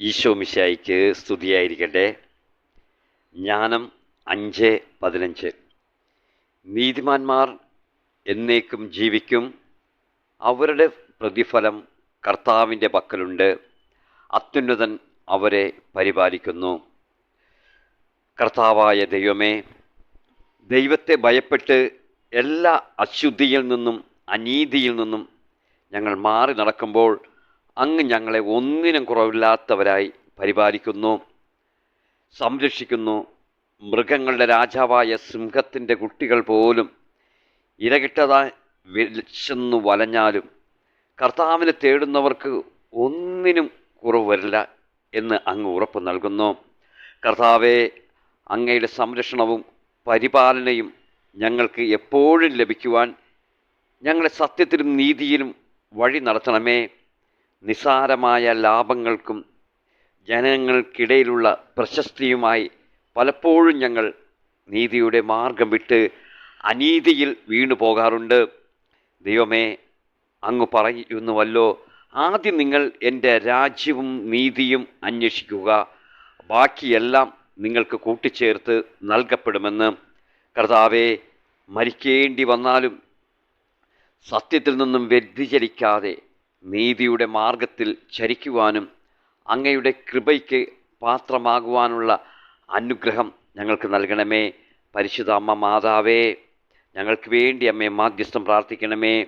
ഈശോ മിശായിക്ക് സ്തുതിയായിരിക്കട്ടെ. ജ്ഞാനം അഞ്ച് പതിനഞ്ച്. നീതിമാന്മാർ എന്നേക്കും ജീവിക്കും. അവരുടെ പ്രതിഫലം കർത്താവിന്റെ പക്കലുണ്ട്. അത്യുന്നതൻ അവരെ പരിപാലിക്കുന്നു. കർത്താവായ ദൈവമേ ദൈവത്തെ ഭയപ്പെട്ട് എല്ലാ അശുദ്ധിയിൽ നിന്നും അനീതിയിൽ നിന്നും ഞങ്ങൾ മാറി നടക്കുമ്പോൾ അങ്ങ് ഞങ്ങളെ ഒന്നിനും കുറവില്ലാത്തവരായി പരിപാലിക്കുന്നു സംരക്ഷിക്കുന്നു. മൃഗങ്ങളുടെ രാജാവായ സിംഹത്തിന്റെ കുട്ടികൾ പോലും ഇരകിട്ടതായി വിളിച്ചെന്നു വലഞ്ഞാലും കർത്താവിനെ തേടുന്നവർക്ക് ഒന്നിനും കുറവ് വരില്ല എന്ന് അങ്ങ് ഉറപ്പ് നൽകുന്നു. കർത്താവെ അങ്ങയുടെ സംരക്ഷണവും പരിപാലനയും ഞങ്ങൾക്ക് എപ്പോഴും ലഭിക്കുവാൻ ഞങ്ങളെ സത്യത്തിലും നീതിയിലും വഴി നടത്തണമേ. നിസാരമായ ലാഭങ്ങൾക്കും ജനങ്ങൾക്കിടയിലുള്ള പ്രശസ്തിയുമായി പലപ്പോഴും ഞങ്ങൾ നീതിയുടെ മാർഗം വിട്ട് അനീതിയിൽ വീണു പോകാറുണ്ട്. ദൈവമേ അങ്ങ് പറയുന്നുവല്ലോ ആദ്യം നിങ്ങൾ എന്റെ രാജ്യവും നീതിയും അന്വേഷിക്കുക. ബാക്കിയെല്ലാം നിങ്ങൾക്ക് കൂട്ടിച്ചേർത്ത് നൽകപ്പെടുമെന്ന്. കർത്താവെ മരിക്കേണ്ടി വന്നാലും സത്യത്തിൽ നിന്നും വ്യതിചലിക്കാതെ നീതിയുടെ മാർഗത്തിൽ ചരിക്കുവാനും അങ്ങയുടെ കൃപയ്ക്ക് പാത്രമാകുവാനുള്ള അനുഗ്രഹം ഞങ്ങൾക്ക് നൽകണമേ. പരിശുദ്ധ അമ്മ മാതാവേ ഞങ്ങൾക്ക് വേണ്ടി അമ്മയെ മാധ്യസ്ഥം പ്രാർത്ഥിക്കണമേ.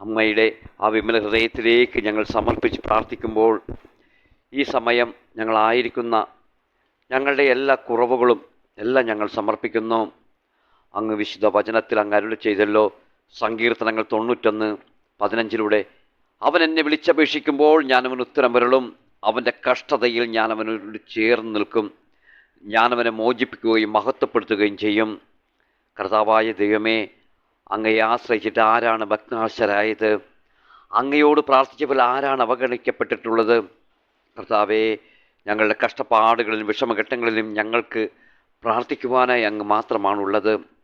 അമ്മയുടെ ആ വിമല ഹൃദയത്തിലേക്ക് ഞങ്ങൾ സമർപ്പിച്ച് പ്രാർത്ഥിക്കുമ്പോൾ ഈ സമയം ഞങ്ങളായിരിക്കുന്ന ഞങ്ങളുടെ എല്ലാ കുറവുകളും എല്ലാം ഞങ്ങൾ സമർപ്പിക്കുന്നു. അങ്ങ് വിശുദ്ധ വചനത്തിൽ അങ്ങ് അരുളി ചെയ്തല്ലോ സങ്കീർത്തനങ്ങൾ തൊണ്ണൂറ്റൊന്ന് പതിനഞ്ചിലൂടെ അവൻ എന്നെ വിളിച്ചപേക്ഷിക്കുമ്പോൾ ഞാൻ അവന് ഉത്തരം വരളും. അവന്റെ കഷ്ടതയിൽ ഞാൻ അവനോട് ചേർന്ന് നിൽക്കും. ഞാൻ അവനെ മോചിപ്പിക്കുകയും മഹത്വപ്പെടുത്തുകയും ചെയ്യും. കർത്താവായ ദൈവമേ അങ്ങയെ ആശ്രയിച്ചിട്ട് ആരാണ് ഭഗ്നാശരായത്? അങ്ങയോട് പ്രാർത്ഥിച്ചപ്പോൾ ആരാണ് അവഗണിക്കപ്പെട്ടിട്ടുള്ളത്? കർത്താവേ ഞങ്ങളുടെ കഷ്ടപ്പാടുകളിലും വിഷമഘട്ടങ്ങളിലും ഞങ്ങൾക്ക് പ്രാർത്ഥിക്കുവാനായി അങ്ങ് മാത്രമാണുള്ളത്.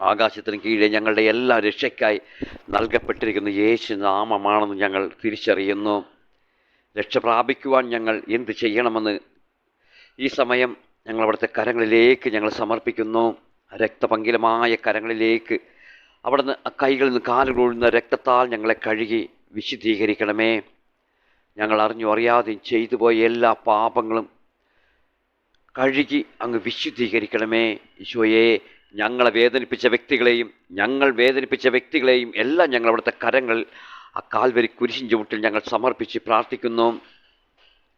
ആകാശത്തിന് കീഴെ ഞങ്ങളുടെ എല്ലാ രക്ഷയ്ക്കായി നൽകപ്പെട്ടിരിക്കുന്ന യേശു നാമമാണെന്ന് ഞങ്ങൾ തിരിച്ചറിയുന്നു. രക്ഷ പ്രാപിക്കുവാൻ ഞങ്ങൾ എന്ത് ചെയ്യണമെന്ന് ഈ സമയം ഞങ്ങൾ അവിടുത്തെ കരങ്ങളിലേക്ക് ഞങ്ങൾ സമർപ്പിക്കുന്നു. രക്തപങ്കിലമായ കരങ്ങളിലേക്ക് അവിടുന്ന് കൈകളിൽ നിന്ന് കാലുകൊള്ളുന്ന രക്തത്താൽ ഞങ്ങളെ കഴുകി വിശുദ്ധീകരിക്കണമേ. ഞങ്ങൾ അറിഞ്ഞു അറിയാതെയും ചെയ്തു പോയ എല്ലാ പാപങ്ങളും കഴുകി അങ്ങ് വിശുദ്ധീകരിക്കണമേ. ഈശോയെ ഞങ്ങളെ വേദനിപ്പിച്ച വ്യക്തികളെയും ഞങ്ങൾ വേദനിപ്പിച്ച വ്യക്തികളെയും എല്ലാം ഞങ്ങൾ അവിടുത്തെ കരങ്ങൾ ആ കാൽവരി കുരിശിൻ ചുവട്ടിൽ ഞങ്ങൾ സമർപ്പിച്ച് പ്രാർത്ഥിക്കുന്നു.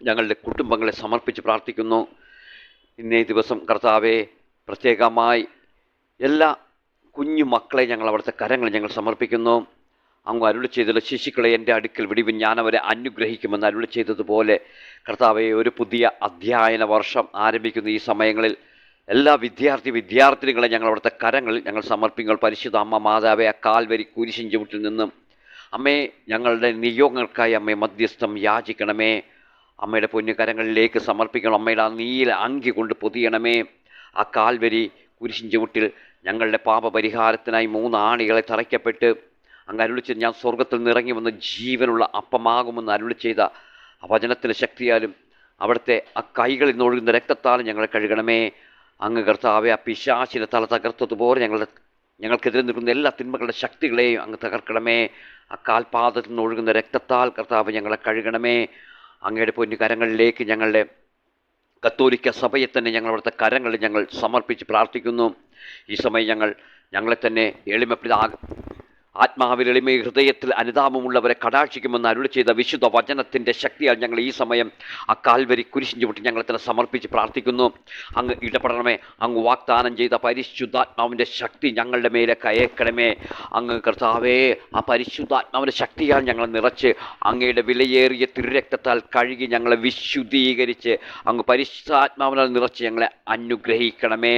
ഞങ്ങളുടെ കുടുംബങ്ങളെ സമർപ്പിച്ച് പ്രാർത്ഥിക്കുന്നു. ഇന്നേ ദിവസം കർത്താവെ പ്രത്യേകമായി എല്ലാ കുഞ്ഞു മക്കളെ ഞങ്ങൾ അവിടുത്തെ കരങ്ങൾ ഞങ്ങൾ സമർപ്പിക്കുന്നു. അങ്ങ് അരുളി ചെയ്തുള്ള ശിശുക്കളെ എന്റെ അടുക്കൽ വിടിവിൻ. ഞാൻ അവരെ അനുഗ്രഹിക്കുമെന്ന് അരുളി ചെയ്തതുപോലെ കർത്താവെ ഒരു പുതിയ അധ്യയന വർഷം ആരംഭിക്കുന്ന ഈ സമയങ്ങളിൽ. എല്ലാ വിദ്യാർത്ഥി വിദ്യാർത്ഥിനികളെ ഞങ്ങൾ അവിടുത്തെ ഞങ്ങൾ സമർപ്പിങ്ങൾ പരിശുദ്ധ അമ്മ മാതാവെ ആ കാൽവരി കുരിശിൻ ചുവട്ടിൽ നിന്നും അമ്മേ ഞങ്ങളുടെ നിയോഗങ്ങൾക്കായി അമ്മയെ മധ്യസ്ഥം യാചിക്കണമേ. അമ്മയുടെ പൊന്നുകരങ്ങളിലേക്ക് സമർപ്പിക്കണം അമ്മയുടെ ആ നീല അങ്കി കൊണ്ട് പൊതിയണമേ. ആ കാൽവരി കുരിശിൻ ചുവട്ടിൽ ഞങ്ങളുടെ പാപപരിഹാരത്തിനായി മൂന്ന് ആണികളെ തറയ്ക്കപ്പെട്ട് അങ്ങ് അരുളിച്ച് ഞാൻ സ്വർഗത്തിൽ നിറങ്ങി വന്ന് ജീവനുള്ള അപ്പമാകുമെന്ന് അരുളി ചെയ്ത ആ വചനത്തിന്റെ ശക്തിയാലും അവിടുത്തെ ആ കൈകളിൽ നിന്ന് ഒഴുകുന്ന രക്തത്താലും ഞങ്ങളെ കഴുകണമേ. അങ്ങ് കർത്താവെ ആ പിശാചിനെ തല തകർത്തതുപോലെ ഞങ്ങളുടെ ഞങ്ങൾക്കെതിരെ നിൽക്കുന്ന എല്ലാ തിന്മകളുടെ ശക്തികളെയും അങ്ങ് തകർക്കണമേ. ആ കാൽപാദത്തിൽ നിന്ന് ഒഴുകുന്ന രക്തത്താൽ കർത്താവ് ഞങ്ങളെ കഴുകണമേ. അങ്ങയുടെ പൊന്നുകരങ്ങളിലേക്ക് ഞങ്ങളുടെ കത്തോലിക്ക സഭയെ തന്നെ ഞങ്ങളവിടുത്തെ കരങ്ങളിൽ ഞങ്ങൾ സമർപ്പിച്ച് പ്രാർത്ഥിക്കുന്നു. ഈ സമയം ഞങ്ങൾ ഞങ്ങളെ തന്നെ എളിമപ്പെടുത്ത ആത്മാവിൽ എളിമ ഹൃദയത്തിൽ അനുതാപമുള്ളവരെ കടാക്ഷിക്കുമെന്ന് അരുളി ചെയ്ത വിശുദ്ധ വചനത്തിന്റെ ശക്തിയാൽ ഞങ്ങൾ ഈ സമയം ആ കാൽവരി വിട്ട് ഞങ്ങളെ തന്നെ സമർപ്പിച്ച് പ്രാർത്ഥിക്കുന്നു. അങ്ങ് ഇടപെടണമേ. അങ്ങ് വാഗ്ദാനം ചെയ്ത പരിശുദ്ധാത്മാവിന്റെ ശക്തി ഞങ്ങളുടെ മേലെ കയക്കണമേ. അങ്ങ് കർത്താവേ ആ പരിശുദ്ധാത്മാവിന്റെ ശക്തിയാൽ ഞങ്ങൾ നിറച്ച് അങ്ങയുടെ വിലയേറിയ തിരുരക്തത്താൽ കഴുകി ഞങ്ങളെ വിശുദ്ധീകരിച്ച് അങ്ങ് പരിശുദ്ധാത്മാവിനാൽ നിറച്ച് ഞങ്ങളെ അനുഗ്രഹിക്കണമേ.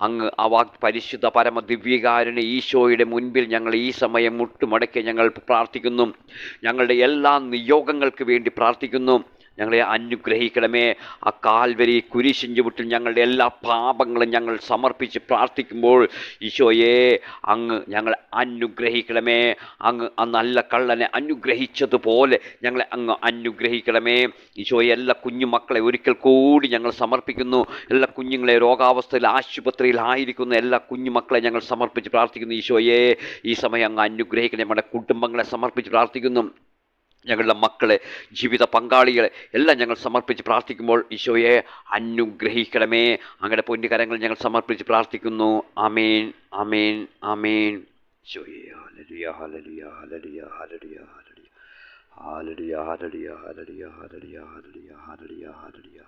അങ്ങ് ആ വാഗ് പരിശുദ്ധ പരമ ദിവ്യകാരന് ഈശോയുടെ മുൻപിൽ ഞങ്ങൾ ഈ സമയം മുട്ടുമടക്കി ഞങ്ങൾ പ്രാർത്ഥിക്കുന്നു. ഞങ്ങളുടെ എല്ലാ നിയോഗങ്ങൾക്ക് വേണ്ടി പ്രാർത്ഥിക്കുന്നു. ഞങ്ങളെ അനുഗ്രഹിക്കണമേ. ആ കാൽവരി കുരിശിൻ ചുവട്ടിൽ ഞങ്ങളുടെ എല്ലാ പാപങ്ങളും ഞങ്ങൾ സമർപ്പിച്ച് പ്രാർത്ഥിക്കുമ്പോൾ ഈശോയെ അങ്ങ് ഞങ്ങൾ അനുഗ്രഹിക്കണമേ. അങ്ങ് ആ നല്ല കള്ളനെ അനുഗ്രഹിച്ചതുപോലെ ഞങ്ങളെ അങ്ങ് അനുഗ്രഹിക്കണമേ. ഈശോയെ എല്ലാ കുഞ്ഞുമക്കളെ ഒരിക്കൽ കൂടി ഞങ്ങൾ സമർപ്പിക്കുന്നു. എല്ലാ കുഞ്ഞുങ്ങളെ രോഗാവസ്ഥയിൽ ആശുപത്രിയിൽ ആയിരിക്കുന്ന എല്ലാ കുഞ്ഞുമക്കളെ ഞങ്ങൾ സമർപ്പിച്ച് പ്രാർത്ഥിക്കുന്നു. ഈശോയെ ഈ സമയം അങ്ങ് അനുഗ്രഹിക്കണമേ. നമ്മുടെ കുടുംബങ്ങളെ സമർപ്പിച്ച് പ്രാർത്ഥിക്കുന്നു. ഞങ്ങളുടെ മക്കളെ ജീവിത പങ്കാളികളെ എല്ലാം ഞങ്ങൾ സമർപ്പിച്ച് പ്രാർത്ഥിക്കുമ്പോൾ ഈശോയെ അനുഗ്രഹിക്കണമേ. അങ്ങയുടെ പൊന്നുകരങ്ങൾ ഞങ്ങൾ സമർപ്പിച്ച് പ്രാർത്ഥിക്കുന്നു. അമേൻ അമേൻ അമേൻ ഈശോയെ ഹലരിയ ഹലരിയ ഹലരിയ ഹലരിയ ഹലരിയ Hallelujah, hallelujah, hallelujah, hallelujah, hallelujah, hallelujah.